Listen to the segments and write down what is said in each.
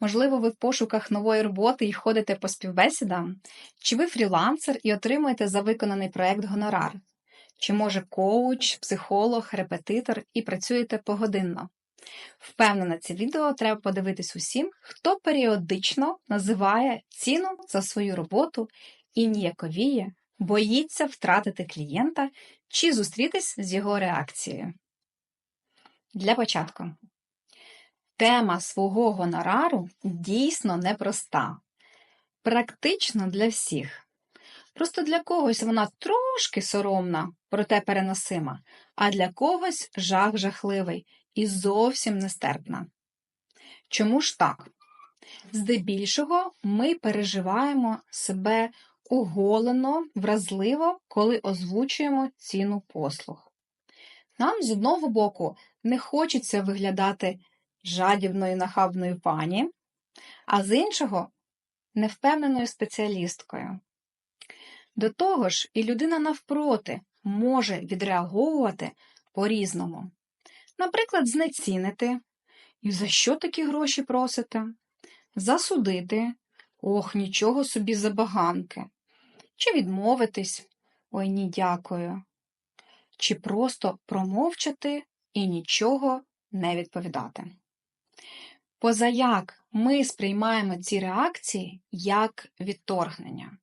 Можливо, ви в пошуках нової роботи і ходите по співбесідам? Чи ви фрілансер і отримуєте за виконаний проект гонорар? Чи може коуч, психолог, репетитор і працюєте погодинно? Впевнена, це відео треба подивитись усім, хто періодично називає ціну за свою роботу і ніяковіє, боїться втратити клієнта чи зустрітись з його реакцією. Для початку. Тема свого гонорару дійсно непроста, практично для всіх. Просто для когось вона трошки соромна, проте переносима, а для когось жах жахливий і зовсім нестерпна. Чому ж так? Здебільшого ми переживаємо себе оголено, вразливо, коли озвучуємо ціну послуг. Нам з одного боку не хочеться виглядати жадібною нахабною пані, а з іншого невпевненою спеціалісткою. До того ж, і людина навпроти може відреагувати по-різному. Наприклад, знецінити, і за що такі гроші просите? Засудити, ох, нічого собі забаганки, чи відмовитись, ой ні, дякую, чи просто промовчати і нічого не відповідати. Позаяк ми сприймаємо ці реакції як відторгнення.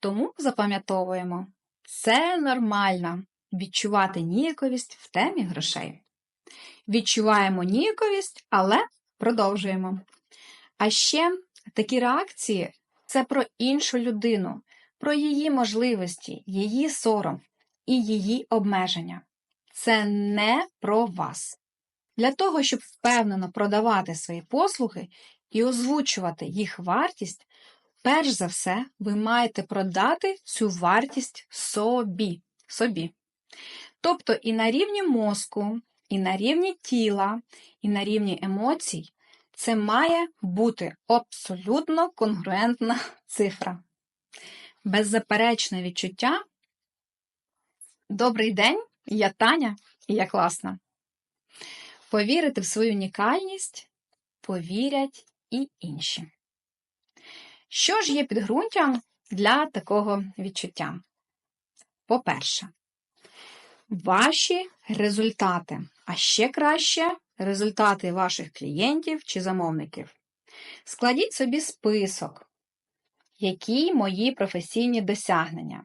Тому запам'ятовуємо, це нормально відчувати ніяковість в темі грошей. Відчуваємо ніяковість, але продовжуємо. А ще такі реакції це про іншу людину, про її можливості, її сором і її обмеження. Це не про вас. Для того, щоб впевнено продавати свої послуги і озвучувати їх вартість, перш за все, ви маєте продати цю вартість собі. собі. Тобто і на рівні мозку, і на рівні тіла, і на рівні емоцій це має бути абсолютно конгруентна цифра. Беззаперечне відчуття. Добрий день, я Таня і я класна. Повірити в свою унікальність повірять і інші. Що ж є підґрунтям для такого відчуття? По-перше, ваші результати, а ще краще результати ваших клієнтів чи замовників. Складіть собі список, які мої професійні досягнення.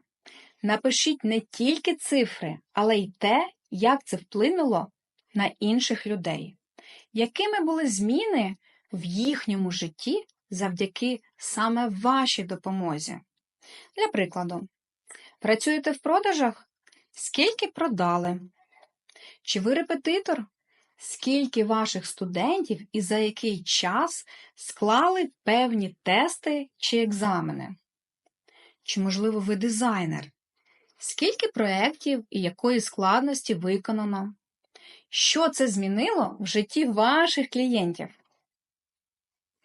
Напишіть не тільки цифри, але й те, як це вплинуло на інших людей, якими були зміни в їхньому житті завдяки саме вашій допомозі. Для прикладу, працюєте в продажах? Скільки продали? Чи ви репетитор? Скільки ваших студентів і за який час склали певні тести чи екзамени? Чи, можливо, ви дизайнер? Скільки проєктів і якої складності виконано? Що це змінило в житті ваших клієнтів?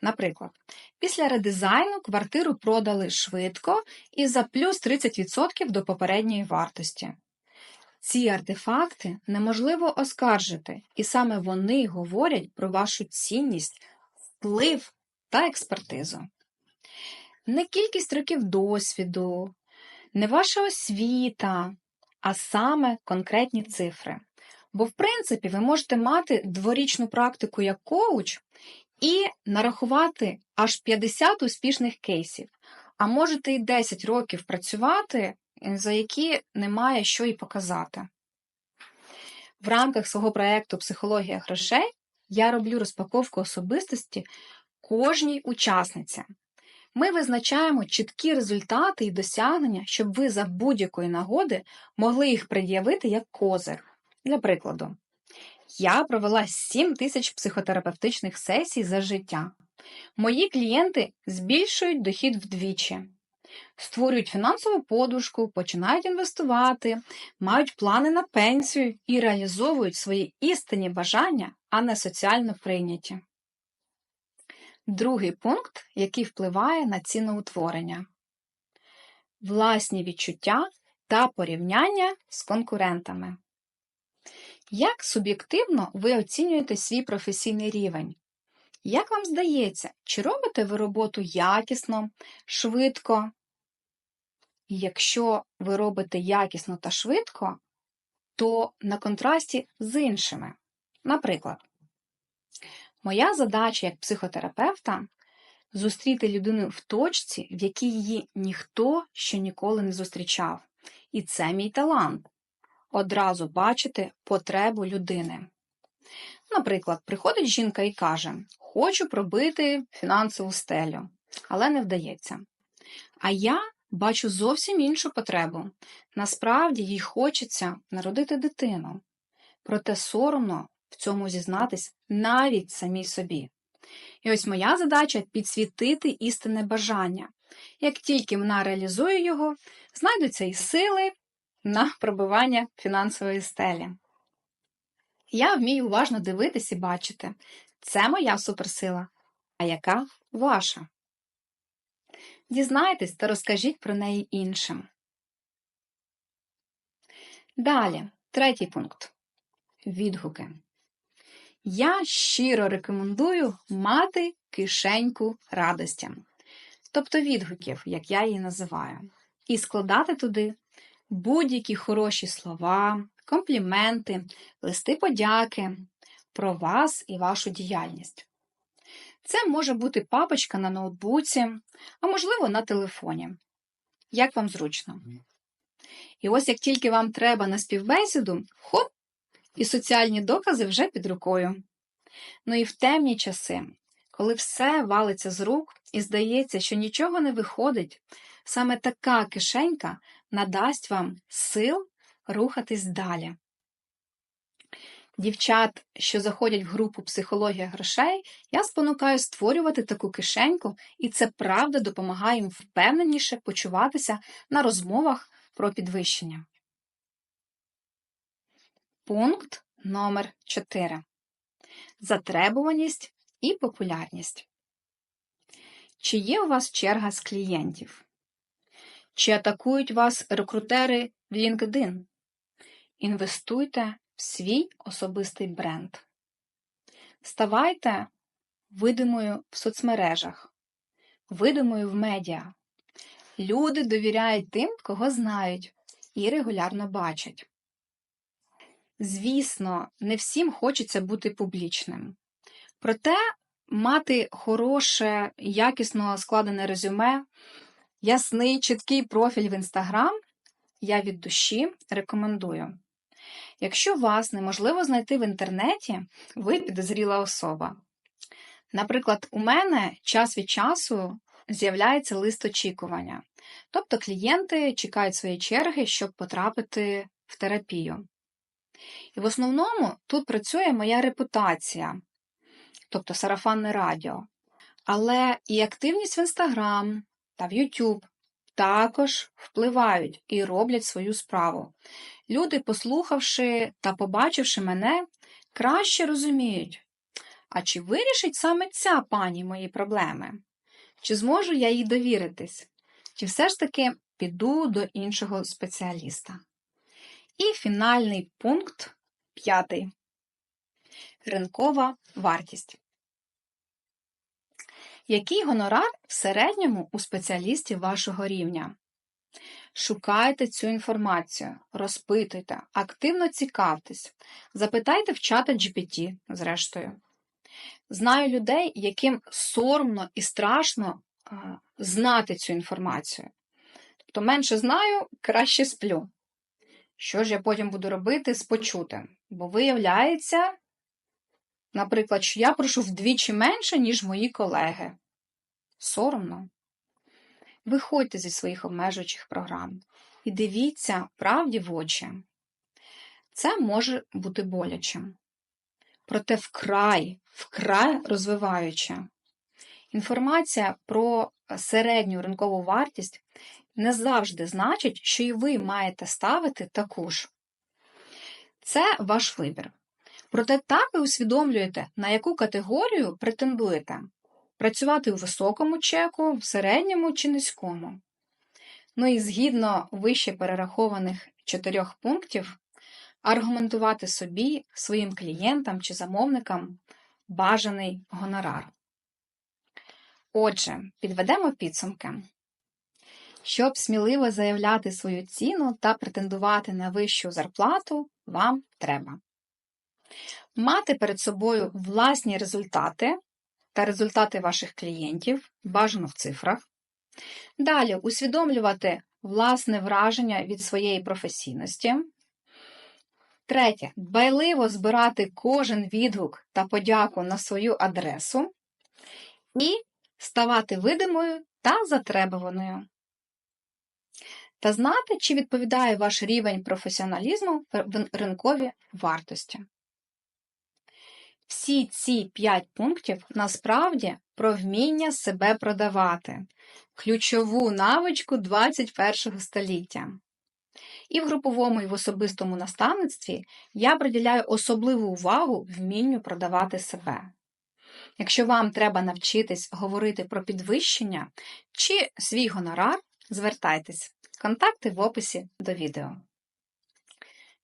Наприклад, після редизайну квартиру продали швидко і за плюс 30% до попередньої вартості. Ці артефакти неможливо оскаржити, і саме вони говорять про вашу цінність, вплив та експертизу. Не кількість років досвіду, не ваша освіта, а саме конкретні цифри. Бо, в принципі, ви можете мати дворічну практику як коуч і нарахувати аж 50 успішних кейсів, а можете і 10 років працювати, за які немає що і показати. В рамках свого проєкту Психологія грошей я роблю розпаковку особистості кожній учасниці. Ми визначаємо чіткі результати і досягнення, щоб ви за будь-якої нагоди могли їх пред'явити як козир. Для прикладу, я провела 7 тисяч психотерапевтичних сесій за життя. Мої клієнти збільшують дохід вдвічі, створюють фінансову подушку, починають інвестувати, мають плани на пенсію і реалізовують свої істинні бажання, а не соціально прийняті. Другий пункт, який впливає на ціноутворення власні відчуття та порівняння з конкурентами. Як суб'єктивно ви оцінюєте свій професійний рівень? Як вам здається, чи робите ви роботу якісно, швидко? І якщо ви робите якісно та швидко, то на контрасті з іншими. Наприклад, моя задача як психотерапевта зустріти людину в точці, в якій її ніхто ще ніколи не зустрічав. І це мій талант одразу бачити потребу людини. Наприклад, приходить жінка і каже: Хочу пробити фінансову стелю, але не вдається. А я бачу зовсім іншу потребу. Насправді їй хочеться народити дитину, проте соромно в цьому зізнатись навіть самій собі. І ось моя задача підсвітити істинне бажання. Як тільки вона реалізує його, знайдуться і сили на пробивання фінансової стелі. Я вмію уважно дивитись і бачити. Це моя суперсила. А яка ваша? Дізнайтесь та розкажіть про неї іншим. Далі, третій пункт. Відгуки. Я щиро рекомендую мати кишеньку радості, тобто відгуків, як я її називаю, і складати туди будь-які хороші слова, компліменти, листи подяки про вас і вашу діяльність. Це може бути папочка на ноутбуці, а можливо на телефоні. Як вам зручно. І ось як тільки вам треба на співбесіду, хоп, і соціальні докази вже під рукою. Ну і в темні часи, коли все валиться з рук і здається, що нічого не виходить, саме така кишенька надасть вам сил рухатись далі. Дівчат, що заходять в групу психологія грошей, я спонукаю створювати таку кишеньку, і це правда допомагає їм впевненіше почуватися на розмовах про підвищення. Пункт номер 4 Затребуваність і популярність. Чи є у вас черга з клієнтів? Чи атакують вас рекрутери в LinkedIn? Інвестуйте в свій особистий бренд. Ставайте видимою в соцмережах, видимою в медіа. Люди довіряють тим, кого знають, і регулярно бачать. Звісно, не всім хочеться бути публічним. Проте мати хороше, якісно складене резюме, ясний, чіткий профіль в Інстаграм я від душі рекомендую. Якщо вас неможливо знайти в інтернеті, ви підозріла особа. Наприклад, у мене час від часу з'являється лист очікування, тобто клієнти чекають своєї черги, щоб потрапити в терапію. І в основному тут працює моя репутація, тобто сарафанне радіо. Але і активність в Інстаграм та в YouTube також впливають і роблять свою справу. Люди, послухавши та побачивши мене, краще розуміють, а чи вирішить саме ця пані мої проблеми? Чи зможу я їй довіритись? Чи все ж таки піду до іншого спеціаліста? І фінальний пункт п'ятий. Ринкова вартість. Який гонорар в середньому у спеціалістів вашого рівня? Шукайте цю інформацію, розпитуйте, активно цікавтесь, запитайте в чата GPT, зрештою. Знаю людей, яким соромно і страшно знати цю інформацію. Тобто менше знаю, краще сплю. Що ж я потім буду робити з почутим? Бо виявляється, наприклад, що я прошу вдвічі менше, ніж мої колеги. Соромно. Виходьте зі своїх обмежуючих програм і дивіться правді в очі. Це може бути болячим. Проте вкрай, вкрай розвиваюче. Інформація про середню ринкову вартість не завжди значить, що і ви маєте ставити таку ж. Це ваш вибір. Проте так ви усвідомлюєте, на яку категорію претендуєте працювати у високому чеку, в середньому чи низькому. Ну і згідно вище перерахованих чотирьох пунктів, аргументувати собі, своїм клієнтам чи замовникам бажаний гонорар. Отже, підведемо підсумки. Щоб сміливо заявляти свою ціну та претендувати на вищу зарплату, вам треба мати перед собою власні результати та результати ваших клієнтів, бажано в цифрах. Далі усвідомлювати власне враження від своєї професійності. Третє. Дбайливо збирати кожен відгук та подяку на свою адресу. І ставати видимою та затребуваною. Та знати, чи відповідає ваш рівень професіоналізму в ринкові вартості. Всі ці п'ять пунктів насправді про вміння себе продавати, ключову навичку 21 століття. І в груповому і в особистому наставництві я приділяю особливу увагу вмінню продавати себе. Якщо вам треба навчитись говорити про підвищення чи свій гонорар, звертайтесь. Контакти в описі до відео.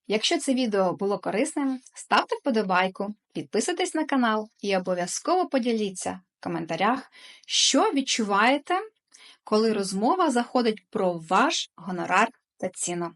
Якщо це відео було корисним, ставте вподобайку, підписуйтесь на канал і обов'язково поділіться в коментарях, що відчуваєте, коли розмова заходить про ваш гонорар та ціну.